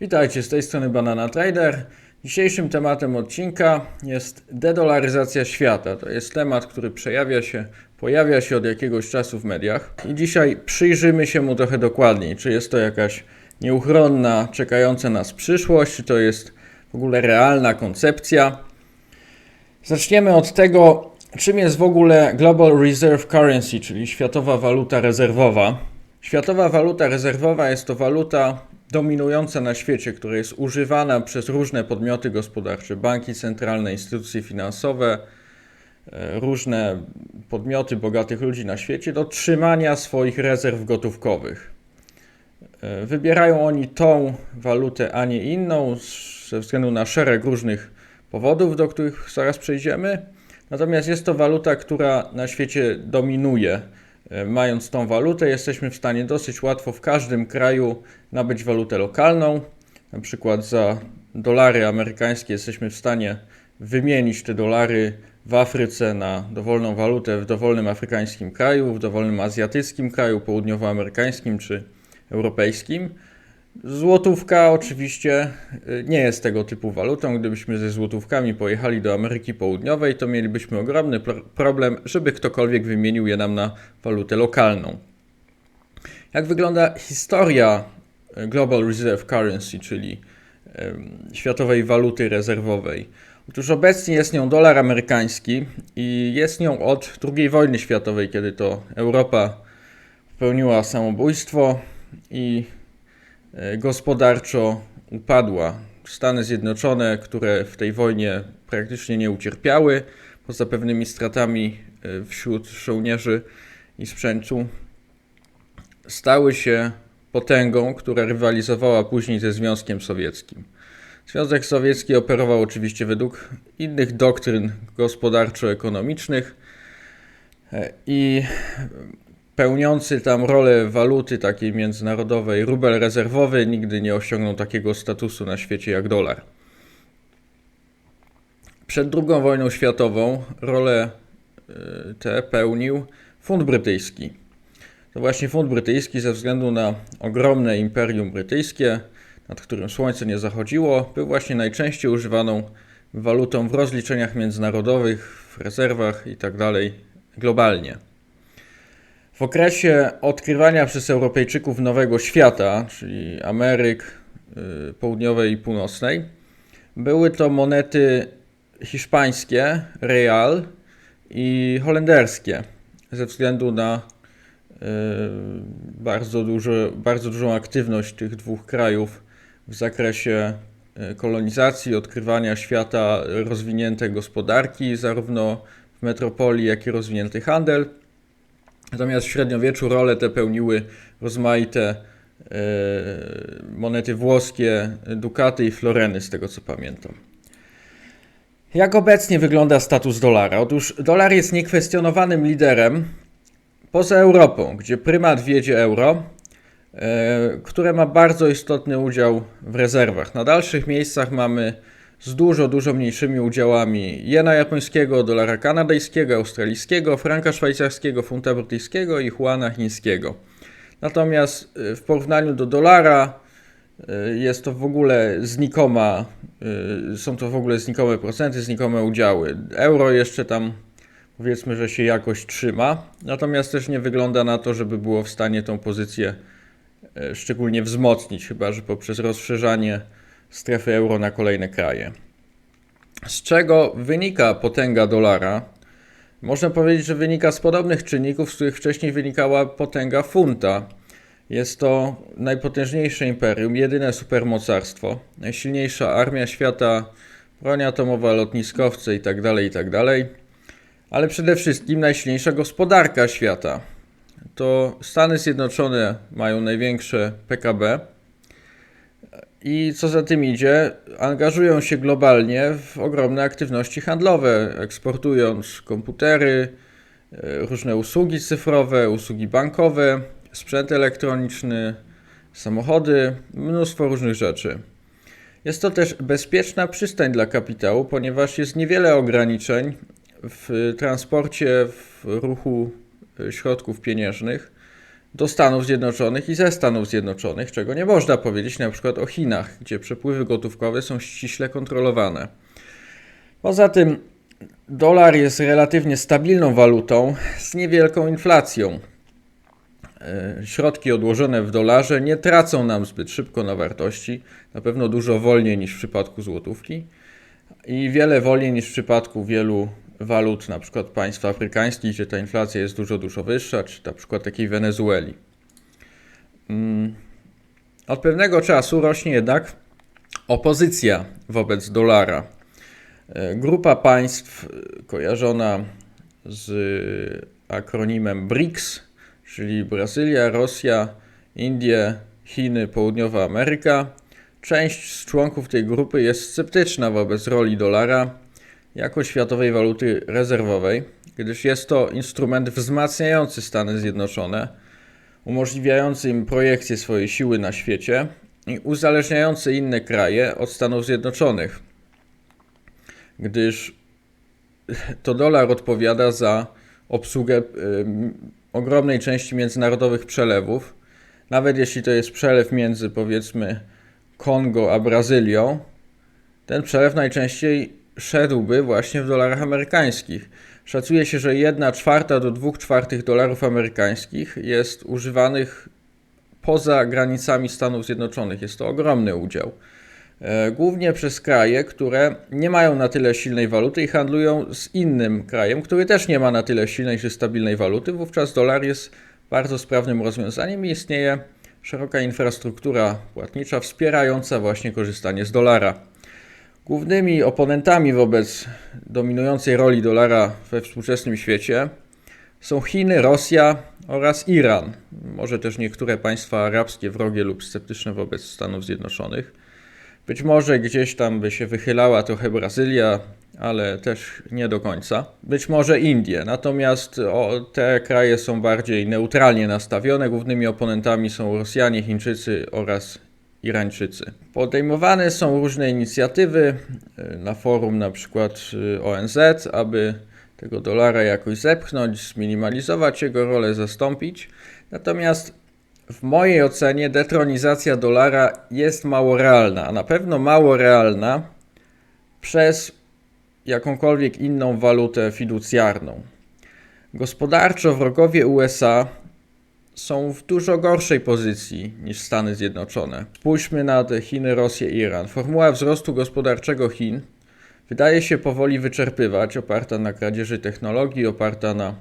Witajcie, z tej strony Banana Trader. Dzisiejszym tematem odcinka jest dedolaryzacja świata. To jest temat, który przejawia się, pojawia się od jakiegoś czasu w mediach. I dzisiaj przyjrzymy się mu trochę dokładniej. Czy jest to jakaś nieuchronna, czekająca nas przyszłość, czy to jest w ogóle realna koncepcja. Zaczniemy od tego, czym jest w ogóle Global Reserve Currency, czyli światowa waluta rezerwowa. Światowa waluta rezerwowa jest to waluta dominująca na świecie, która jest używana przez różne podmioty gospodarcze, banki centralne, instytucje finansowe, e, różne podmioty bogatych ludzi na świecie do trzymania swoich rezerw gotówkowych. E, Wybierają oni tą walutę, a nie inną, ze względu na szereg różnych powodów, do których zaraz przejdziemy. Natomiast jest to waluta, która na świecie dominuje. E, Mając tą walutę, jesteśmy w stanie dosyć łatwo w każdym kraju nabyć walutę lokalną. Na przykład za dolary amerykańskie jesteśmy w stanie wymienić te dolary w Afryce na dowolną walutę w dowolnym afrykańskim kraju, w dowolnym azjatyckim kraju, południowoamerykańskim czy europejskim. Złotówka oczywiście y, nie jest tego typu walutą. Gdybyśmy ze złotówkami pojechali do Ameryki Południowej, to mielibyśmy ogromny pro- problem, żeby ktokolwiek wymienił je nam na walutę lokalną. Jak wygląda historia y, Global Reserve Currency, czyli światowej waluty rezerwowej? Otóż obecnie jest nią dolar amerykański i jest nią od II wojny światowej, kiedy to Europa popełniła samobójstwo i gospodarczo upadła. Stany Zjednoczone, które w tej wojnie praktycznie nie ucierpiały, poza pewnymi stratami e, wśród żołnierzy i sprzętu, stały się potęgą, która rywalizowała później ze Związkiem Sowieckim. Związek Sowiecki operował oczywiście według innych doktryn gospodarczo-ekonomicznych e, i pełniący tam rolę waluty takiej międzynarodowej rubel rezerwowy nigdy nie osiągnął takiego statusu na świecie jak dolar. Przed II wojną światową rolę y, tę pełnił funt brytyjski. To właśnie funt brytyjski ze względu na ogromne imperium brytyjskie, nad którym słońce nie zachodziło, był właśnie najczęściej używaną walutą w rozliczeniach międzynarodowych, w rezerwach itd. globalnie. W okresie odkrywania przez Europejczyków Nowego Świata, czyli Ameryk y, Południowej i Północnej, były to monety hiszpańskie, real i holenderskie, ze względu na y, bardzo, duży, bardzo dużą aktywność tych dwóch krajów w zakresie y, kolonizacji, odkrywania świata, rozwinięte gospodarki, zarówno w metropolii, jak i rozwinięty handel. Natomiast w średniowieczu rolę te pełniły rozmaite e, monety włoskie, dukaty i floreny, z tego co pamiętam. Jak obecnie wygląda status dolara? Otóż dolar jest niekwestionowanym liderem poza Europą, gdzie prymat wiedzie euro, e, które ma bardzo istotny udział w rezerwach. Na dalszych miejscach mamy z dużo, dużo mniejszymi udziałami jena japońskiego, dolara kanadyjskiego, australijskiego, franka szwajcarskiego, funta brytyjskiego i juana chińskiego. Natomiast y, w porównaniu do dolara y, jest to w ogóle znikoma, y, są to w ogóle znikome procenty, znikome udziały. Euro jeszcze tam powiedzmy, że się jakoś trzyma, natomiast też nie wygląda na to, żeby było w stanie tą pozycję szczególnie wzmocnić, chyba że poprzez rozszerzanie strefy euro na kolejne kraje. Z czego wynika potęga dolara? Można powiedzieć, że wynika z podobnych czynników, z których wcześniej wynikała potęga funta. Jest to najpotężniejsze imperium, jedyne supermocarstwo, najsilniejsza armia świata, broń atomowa, lotniskowce itd., itd., ale przede wszystkim najsilniejsza gospodarka świata. To Stany Zjednoczone mają największe PKB, i co za tym idzie, angażują się globalnie w ogromne aktywności handlowe, eksportując komputery, e, różne usługi cyfrowe, usługi bankowe, sprzęt elektroniczny, samochody, mnóstwo różnych rzeczy. Jest to też bezpieczna przystań dla kapitału, ponieważ jest niewiele ograniczeń w transporcie, w ruchu e, środków pieniężnych do Stanów Zjednoczonych i ze Stanów Zjednoczonych, czego nie można powiedzieć na przykład o Chinach, gdzie przepływy gotówkowe są ściśle kontrolowane. Poza tym dolar jest relatywnie stabilną walutą z niewielką inflacją. E, środki odłożone w dolarze nie tracą nam zbyt szybko na wartości, na pewno dużo wolniej niż w przypadku złotówki i wiele wolniej niż w przypadku wielu walut, na przykład państw afrykańskich, gdzie ta inflacja jest dużo, dużo wyższa, czy na przykład takiej Wenezueli. Mm. Od pewnego czasu rośnie jednak opozycja wobec dolara. E, grupa państw kojarzona z akronimem BRICS, czyli Brazylia, Rosja, Indie, Chiny, Południowa Ameryka. Część z członków tej grupy jest sceptyczna wobec roli dolara jako światowej waluty rezerwowej, gdyż jest to instrument wzmacniający Stany Zjednoczone, umożliwiający im projekcję swojej siły na świecie i uzależniający inne kraje od Stanów Zjednoczonych, gdyż to dolar odpowiada za obsługę y, ogromnej części międzynarodowych przelewów. Nawet jeśli to jest przelew między powiedzmy Kongo a Brazylią, ten przelew najczęściej szedłby właśnie w dolarach amerykańskich. Szacuje się, że 1 czwarta do 2 czwartych dolarów amerykańskich jest używanych poza granicami Stanów Zjednoczonych. Jest to ogromny udział. E, głównie przez kraje, które nie mają na tyle silnej waluty i handlują z innym krajem, który też nie ma na tyle silnej czy stabilnej waluty. Wówczas dolar jest bardzo sprawnym rozwiązaniem i istnieje szeroka infrastruktura płatnicza wspierająca właśnie korzystanie z dolara. Głównymi oponentami wobec dominującej roli dolara we współczesnym świecie są Chiny, Rosja oraz Iran. Może też niektóre państwa arabskie wrogie lub sceptyczne wobec Stanów Zjednoczonych. Być może gdzieś tam by się wychylała trochę Brazylia, ale też nie do końca. Być może Indie, natomiast o, te kraje są bardziej neutralnie nastawione. Głównymi oponentami są Rosjanie, Chińczycy oraz Irańczycy. Podejmowane są różne inicjatywy y, na forum na przykład y, ONZ, aby tego dolara jakoś zepchnąć, zminimalizować jego rolę, zastąpić. Natomiast w mojej ocenie detronizacja dolara jest mało realna, a na pewno mało realna przez jakąkolwiek inną walutę fiducjarną. Gospodarczo wrogowie USA są w dużo gorszej pozycji niż Stany Zjednoczone. Spójrzmy na te Chiny, Rosję, Iran. Formuła wzrostu gospodarczego Chin wydaje się powoli wyczerpywać, oparta na kradzieży technologii, oparta na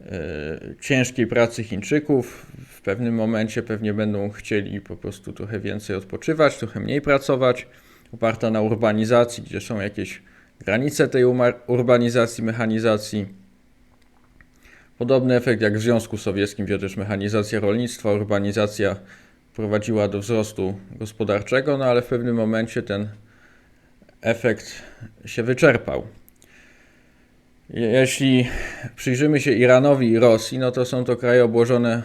e, ciężkiej pracy Chińczyków. W pewnym momencie pewnie będą chcieli po prostu trochę więcej odpoczywać, trochę mniej pracować, oparta na urbanizacji, gdzie są jakieś granice tej urbanizacji, mechanizacji Podobny efekt jak w Związku Sowieckim, gdzie też mechanizacja rolnictwa, urbanizacja prowadziła do wzrostu gospodarczego, no ale w pewnym momencie ten efekt się wyczerpał. Jeśli przyjrzymy się Iranowi i Rosji, no to są to kraje obłożone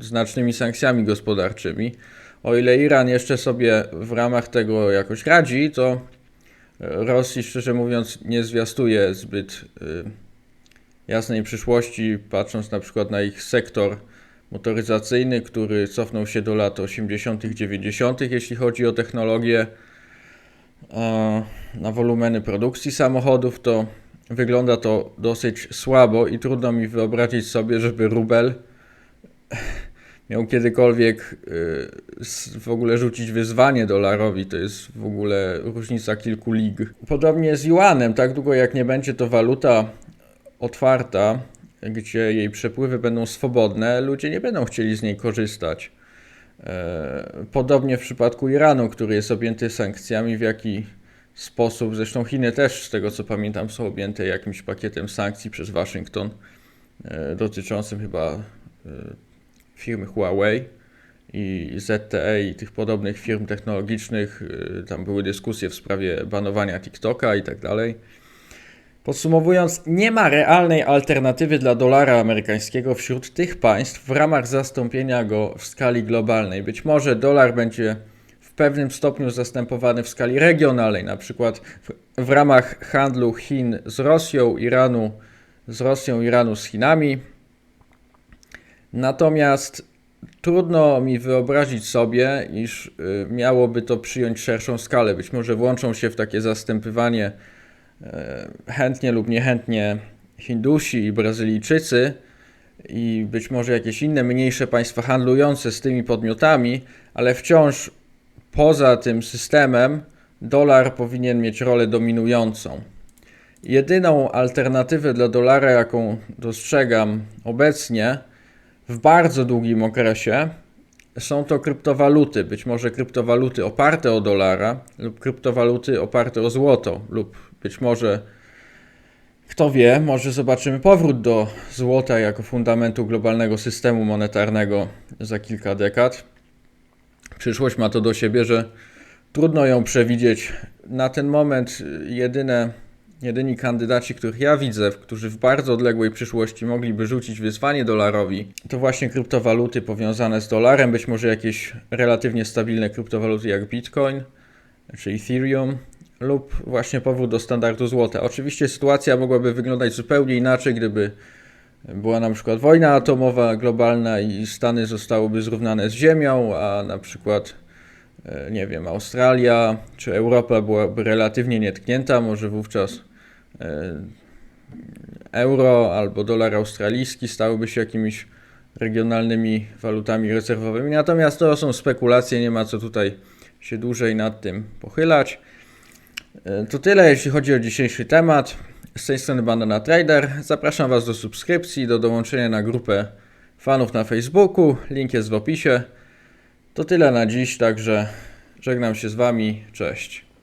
znacznymi sankcjami gospodarczymi. O ile Iran jeszcze sobie w ramach tego jakoś radzi, to Rosji, szczerze mówiąc, nie zwiastuje zbyt y, jasnej przyszłości, patrząc na przykład na ich sektor motoryzacyjny, który cofnął się do lat 80., 90., jeśli chodzi o technologię, na wolumeny produkcji samochodów, to wygląda to dosyć słabo i trudno mi wyobrazić sobie, żeby rubel miał kiedykolwiek y, w ogóle rzucić wyzwanie dolarowi. To jest w ogóle różnica kilku lig. Podobnie z juanem, tak długo jak nie będzie to waluta otwarta, gdzie jej przepływy będą swobodne, ludzie nie będą chcieli z niej korzystać. E, podobnie w przypadku Iranu, który jest objęty sankcjami, w jaki sposób, zresztą Chiny też, z tego co pamiętam, są objęte jakimś pakietem sankcji przez Waszyngton e, dotyczącym chyba e, firmy Huawei i ZTE i tych podobnych firm technologicznych. Tam były dyskusje w sprawie banowania TikToka i tak dalej. Podsumowując, nie ma realnej alternatywy dla dolara amerykańskiego wśród tych państw w ramach zastąpienia go w skali globalnej. Być może dolar będzie w pewnym stopniu zastępowany w skali regionalnej, na przykład w, w ramach handlu Chin z Rosją, Iranu z Rosją, Iranu z Chinami. Natomiast trudno mi wyobrazić sobie, iż y, miałoby to przyjąć szerszą skalę. Być może włączą się w takie zastępywanie chętnie lub niechętnie Hindusi i Brazylijczycy i być może jakieś inne mniejsze państwa handlujące z tymi podmiotami, ale wciąż poza tym systemem dolar powinien mieć rolę dominującą. Jedyną alternatywę dla dolara, jaką dostrzegam obecnie, w bardzo długim okresie, są to kryptowaluty. Być może kryptowaluty oparte o dolara, lub kryptowaluty oparte o złoto, lub być może, kto wie, może zobaczymy powrót do złota jako fundamentu globalnego systemu monetarnego za kilka dekad. Przyszłość ma to do siebie, że trudno ją przewidzieć. Na ten moment jedyne, jedyni kandydaci, których ja widzę, którzy w bardzo odległej przyszłości mogliby rzucić wyzwanie dolarowi, to właśnie kryptowaluty powiązane z dolarem, być może jakieś relatywnie stabilne kryptowaluty jak Bitcoin czy Ethereum lub właśnie powrót do standardu złota. Oczywiście sytuacja mogłaby wyglądać zupełnie inaczej, gdyby była na przykład wojna atomowa globalna i Stany zostałyby zrównane z Ziemią, a na przykład e, nie wiem, Australia czy Europa byłaby relatywnie nietknięta, może wówczas e, euro albo dolar australijski stałyby się jakimiś regionalnymi walutami rezerwowymi. Natomiast to są spekulacje, nie ma co tutaj się dłużej nad tym pochylać. E, To tyle, jeśli chodzi o dzisiejszy temat. Z tej strony Banana Trader. Zapraszam Was do subskrypcji, do dołączenia na grupę fanów na Facebooku. Link jest w opisie. To tyle na dziś, także żegnam się z Wami. Cześć.